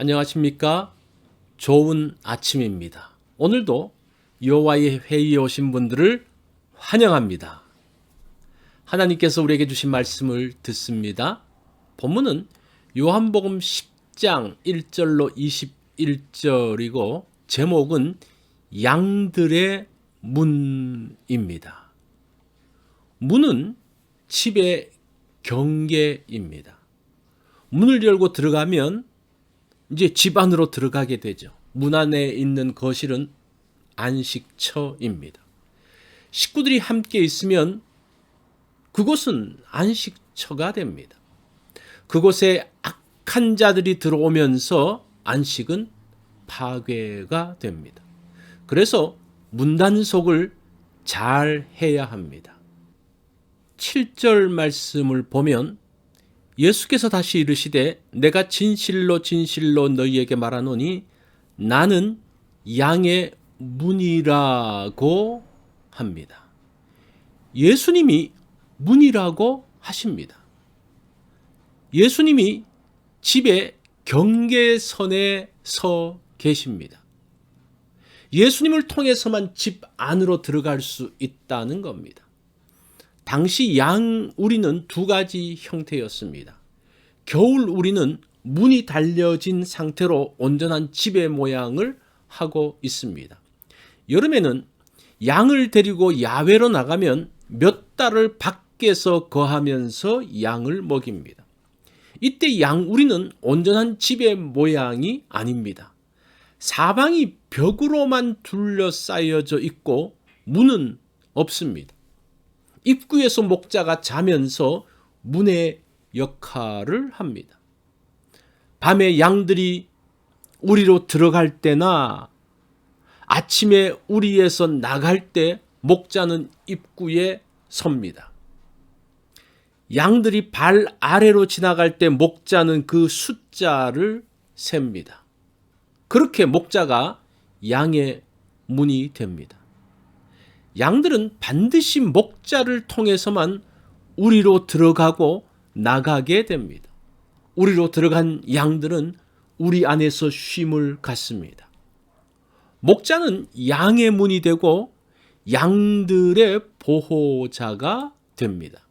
안녕하십니까? 좋은 아침입니다. 오늘도 여호와의 회의에 오신 분들을 환영합니다. 하나님께서 우리에게 주신 말씀을 듣습니다. 본문은 요한복음 10장 1절로 21절이고 제목은 양들의 문입니다. 문은 집의 경계입니다. 문을 열고 들어가면 이제 집 안으로 들어가게 되죠. 문 안에 있는 거실은 안식처입니다. 식구들이 함께 있으면 그곳은 안식처가 됩니다. 그곳에 악한 자들이 들어오면서 안식은 파괴가 됩니다. 그래서 문단속을 잘 해야 합니다. 7절 말씀을 보면 예수께서 다시 이르시되 내가 진실로 진실로 너희에게 말하노니 나는 양의 문이라고 합니다. 예수님이 문이라고 하십니다. 예수님이 집의 경계선에 서 계십니다. 예수님을 통해서만 집 안으로 들어갈 수 있다는 겁니다. 당시 양 우리는 두 가지 형태였습니다. 겨울 우리는 문이 달려진 상태로 온전한 지배 모양을 하고 있습니다. 여름에는 양을 데리고 야외로 나가면 몇 달을 밖에서 거하면서 양을 먹입니다. 이때 양 우리는 온전한 지배 모양이 아닙니다. 사방이 벽으로만 둘러싸여져 있고 문은 없습니다. 입구에서 목자가 자면서 문의 역할을 합니다. 밤에 양들이 우리로 들어갈 때나 아침에 우리에서 나갈 때 목자는 입구에 섭니다. 양들이 발 아래로 지나갈 때 목자는 그 숫자를 셉니다. 그렇게 목자가 양의 문이 됩니다. 양들은 반드시 목자를 통해서만 우리로 들어가고 나가게 됩니다. 우리로 들어간 양들은 우리 안에서 쉼을 갖습니다. 목자는 양의 문이 되고 양들의 보호자가 됩니다.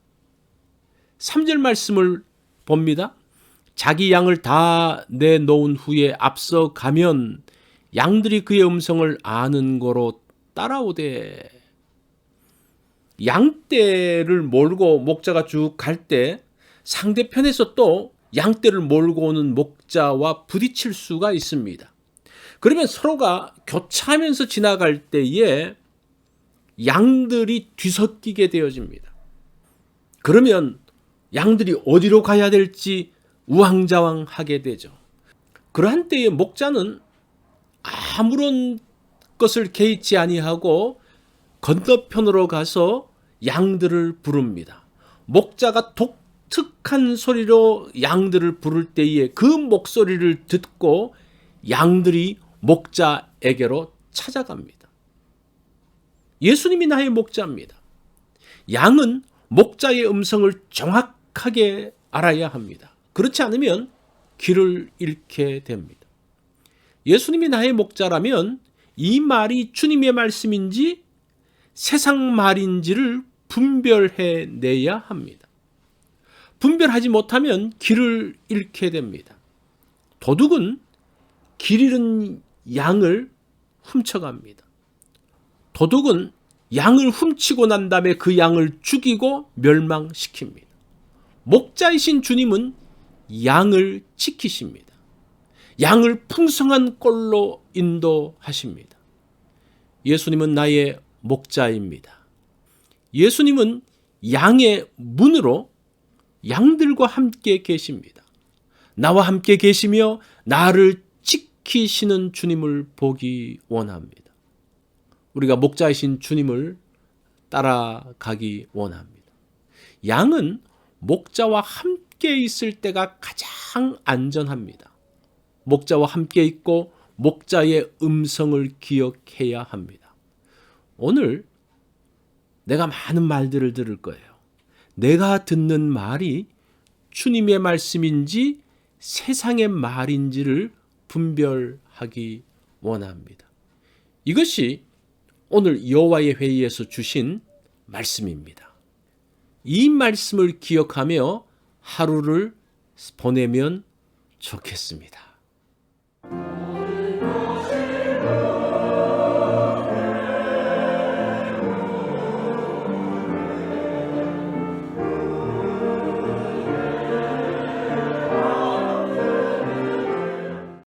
3절 말씀을 봅니다. 자기 양을 다 내놓은 후에 앞서 가면 양들이 그의 음성을 아는 거로 따라오되 양떼를 몰고 목자가 쭉 갈 때 상대편에서 또 양떼를 몰고 오는 목자와 부딪힐 수가 있습니다. 그러면 서로가 교차하면서 지나갈 때에 양들이 뒤섞이게 되어집니다. 그러면 양들이 어디로 가야 될지 우왕좌왕하게 되죠. 그러한 때에 목자는 아무런 것을 개의치 아니하고 건너편으로 가서 양들을 부릅니다. 목자가 독특한 소리로 양들을 부를 때에 그 목소리를 듣고 양들이 목자에게로 찾아갑니다. 예수님이 나의 목자입니다. 양은 목자의 음성을 정확하게 알아야 합니다. 그렇지 않으면 길을 잃게 됩니다. 예수님이 나의 목자라면 이 말이 주님의 말씀인지 세상 말인지를 분별해 내야 합니다. 분별하지 못하면 길을 잃게 됩니다. 도둑은 길 잃은 양을 훔쳐갑니다. 도둑은 양을 훔치고 난 다음에 그 양을 죽이고 멸망시킵니다. 목자이신 주님은 양을 지키십니다. 양을 풍성한 꼴로 인도하십니다. 예수님은 나의 목자입니다. 예수님은 양의 문으로 양들과 함께 계십니다. 나와 함께 계시며 나를 지키시는 주님을 보기 원합니다. 우리가 목자이신 주님을 따라가기 원합니다. 양은 목자와 함께 있을 때가 가장 안전합니다. 목자와 함께 있고 목자의 음성을 기억해야 합니다. 오늘 내가 많은 말들을 들을 거예요. 내가 듣는 말이 주님의 말씀인지 세상의 말인지를 분별하기 원합니다. 이것이 오늘 여호와의 회의에서 주신 말씀입니다. 이 말씀을 기억하며 하루를 보내면 좋겠습니다.